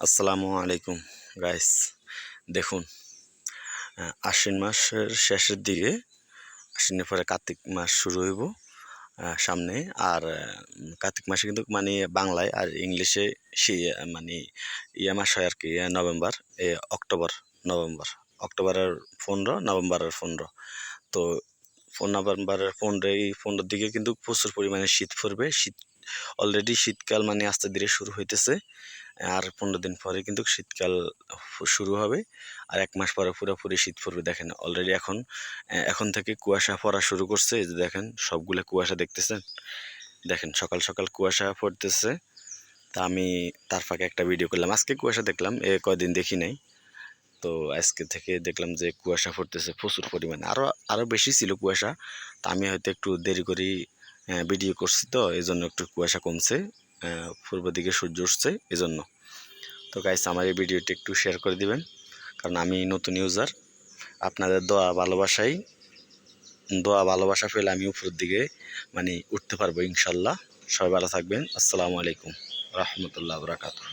আসসালামু আলাইকুম গাইস দেখুন আশ্বিন মাসের শেষের দিকে আশ্বিনের পরে কার্তিক মাস শুরু হইব সামনে। আর কার্তিক মাসে কিন্তু মানে বাংলায় আর ইংলিশে সে মানে ইয়ে মাস হয় আর কি নভেম্বর, এ অক্টোবর, নভেম্বর। অক্টোবরের পনেরো, নভেম্বরের পনেরো। তো নভেম্বরের পনেরো, এই পনেরোর দিকে কিন্তু প্রচুর পরিমাণে শীত পড়বে। শীত অলরেডি শীতকাল মানে আস্তে ধীরে শুরু হইতেছে। আর পনেরো দিন পরে কিন্তু শীতকাল শুরু হবে। আর এক মাস পরে পুরোপুরি শীত পড়বে। দেখেন অলরেডি এখন এখন থেকে কুয়াশা পড়া শুরু করছে। যে দেখেন, সবগুলো কুয়াশা দেখতেছেন? দেখেন, সকাল সকাল কুয়াশা পড়তেছে। তা আমি তার ফাঁকে একটা ভিডিও করলাম। আজকে কুয়াশা দেখলাম, এ কয়দিন দেখি নাই। তো আজকে থেকে দেখলাম যে কুয়াশা পড়তেছে প্রচুর পরিমাণে। আরও আরও বেশি ছিল কুয়াশা। তা আমি হয়তো একটু দেরি করেই ভিডিও করছি তো এই জন্য একটু কুয়াশা কমছে। পূর্ব দিকে সূর্য উঠছে এই জন্য তো গাইস আমার এই ভিডিওটি একটু শেয়ার করে দিবেন, কারণ আমি নতুন ইউজার আপনাদের দোয়া, ভালোবাসাই। দোয়া, ভালোবাসা পেলে আমি উপরের দিকে মানে উঠতে পারব ইনশাল্লাহ। সবাই ভালো থাকবেন। আসসালামু আলাইকুম। রহমতুল্লাহ, বরাকাতুহ।